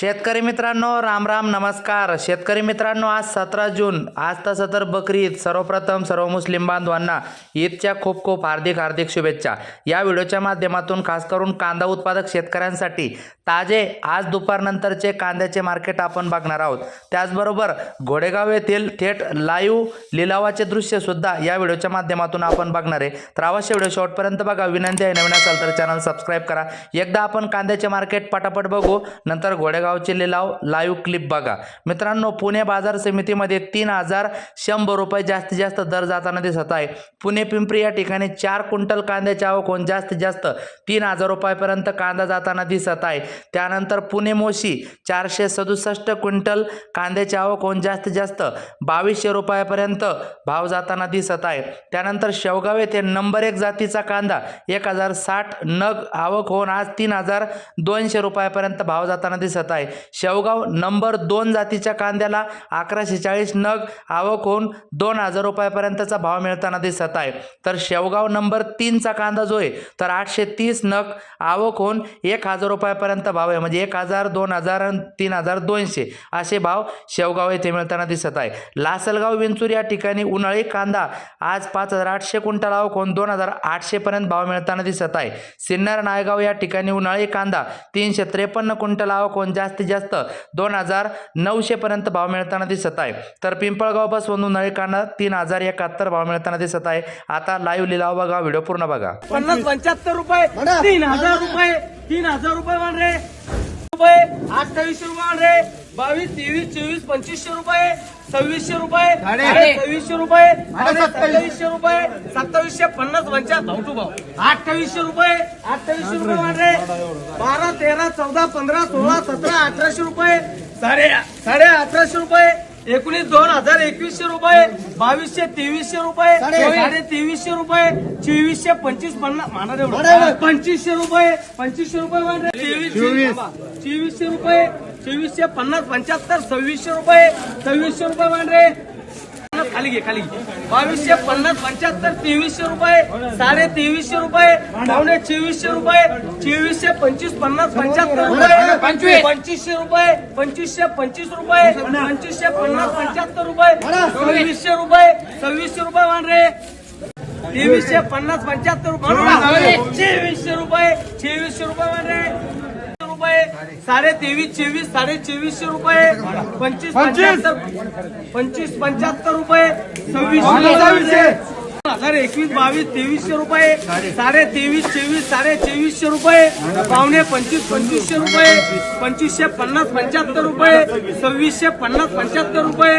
शेतकरी मित्रांनो राम राम नमस्कार. शेतकरी मित्रांनो आज सतरा जून. आज तसं तर बकरी ईद सर्वप्रथम सर्व मुस्लिम बांधवांना ईदच्या खूप खूप हार्दिक हार्दिक शुभेच्छा. या व्हिडिओच्या माध्यमातून खास करून कांदा उत्पादक शेतकऱ्यांसाठी ताजे आज दुपारनंतरचे कांद्याचे मार्केट आपण बघणार आहोत. त्याचबरोबर घोडेगाव येथील थेट लाईव्ह लिलावाचे दृश्यसुद्धा या व्हिडिओच्या माध्यमातून आपण बघणार आहे. तर अवश्य व्हिडिओ शेवटपर्यंत बघा. विनंती आहे नवीन असाल तर चॅनल सबस्क्राईब करा. एकदा आपण कांद्याचे मार्केट पटापट बघू. नंतर घोडेगाव गावचे लिलाव लाईव्ह क्लिप बघा. मित्रांनो पुणे बाजार समितीमध्ये तीन हजार शंभर रुपये जास्तीत जास्त दर जाताना दिसत आहे. पुणे पिंपरी या ठिकाणी चार क्विंटल कांद्याची आवक होऊन जास्तीत जास्त तीन हजार रुपयापर्यंत कांदा जाताना दिसत आहे. त्यानंतर पुणे मोशी चारशे सदुसष्ट क्विंटल कांद्याची आवक होऊन जास्तीत जास्त बावीसशे रुपयापर्यंत भाव जाताना दिसत आहे. त्यानंतर शेवगाव येथे नंबर एक जातीचा कांदा एक हजार साठ नग आवक होऊन आज तीन हजार दोनशे रुपयापर्यंत भाव जाताना दिसत आहे. शेवगाव नंबर दोन जातीच्या कांद्याला अकराशे चाळीस नग आवक होऊन दोन हजार रुपयापर्यंतचा भाव मिळताना दिसत आहे. तर शेवगाव नंबर तीनचा कांदा जो आहे तर आठशे तीस नग आवक होऊन एक हजार रुपयापर्यंत भाव आहे. म्हणजे एक हजार दोन हजार आणि तीन हजार दोनशे असे भाव शेवगाव येथे मिळताना दिसत आहे. लासलगाव विंचूर या ठिकाणी उन्हाळी कांदा आज पाच हजार आठशे क्विंटल आवक होऊन दोन हजार आठशेपर्यंत भाव मिळताना दिसत आहे. सिन्नर नायगाव या ठिकाणी उन्हाळी कांदा तीनशे त्रेपन्न क्विंटल आवक होऊन जास्तीत जास्त दोन हजार नऊशेपर्यंत भाव मिळताना दिसत आहे. तर पिंपळगाव बसवून उन्हाळी तीन हजार एकाहत्तर भाव मिळताना दिसत आहे. आता लाईव्ह लिलाव बघा व्हिडिओ पूर्ण बघा. पन्नास पंच्याहत्तर रुपये तीन हजार रुपये तीन हजार रुपये मान रे. रुपये अठ्ठावीसशे रुपये मान रे. बावीस तेवीस चोवीस पंचवीसशे रुपये. सव्वीसशे रुपये सव्वीसशे रुपये सत्तावीसशे रुपये सत्तावीसशे पन्नास पंच्याहत्तर भाऊ टू भाऊ. अठ्ठावीसशे रुपये अठ्ठावीसशे रुपये रे बारा तेरा चौदा पंधरा सोळा सतरा अठराशे रुपये. साडे साडे अठराशे रुपये. एकोणीस दोन हजार एकवीसशे रुपये. बावीसशे तेवीसशे रुपये. साडे तेवीसशे रुपये. चोवीसशे पंचवीस पन्नास. एवढं. पंचवीसशे रुपये पंचवीसशे रुपये चोवीसशे रुपये. चोवीसशे पन्नास पंच्याहत्तर सव्वीसशे रुपये सव्वीसशे रुपये मान रे पन्नास खाली घे. खाली बावीसशे पन्नास पंच्याहत्तर तेवीसशे रुपये साडे तेवीसशे रुपये पावणे चोवीसशे रुपये चोवीसशे पंचवीस पन्नास पंच्याहत्तर रुपये पंचवीस. पंचवीसशे रुपये पंचवीसशे पंचवीस रुपये पंचवीसशे पन्नास पंच्याहत्तर रुपये सव्वीसशे रुपये सव्वीसशे रुपये मान रे तेवीसशे पन्नास पंच्याहत्तर रुपये. चोवीसशे रुपये चोवीसशे रुपये मान रे रुपये साडे तेवीस चोवीस साडे चोवीसशे रुपये. पंचवीस पंच्याहत्तर पंचवीस पंच्याहत्तर रुपये. सव्वीसशे हजार एकवीस बावीस तेवीसशे रुपये. साडे तेवीस चोवीस साडे चोवीसशे रुपये. पावणे पंचवीस पंचवीसशे रुपये. पंचवीसशे पन्नास पंच्याहत्तर रुपये. सव्वीसशे पन्नास पंच्याहत्तर रुपये.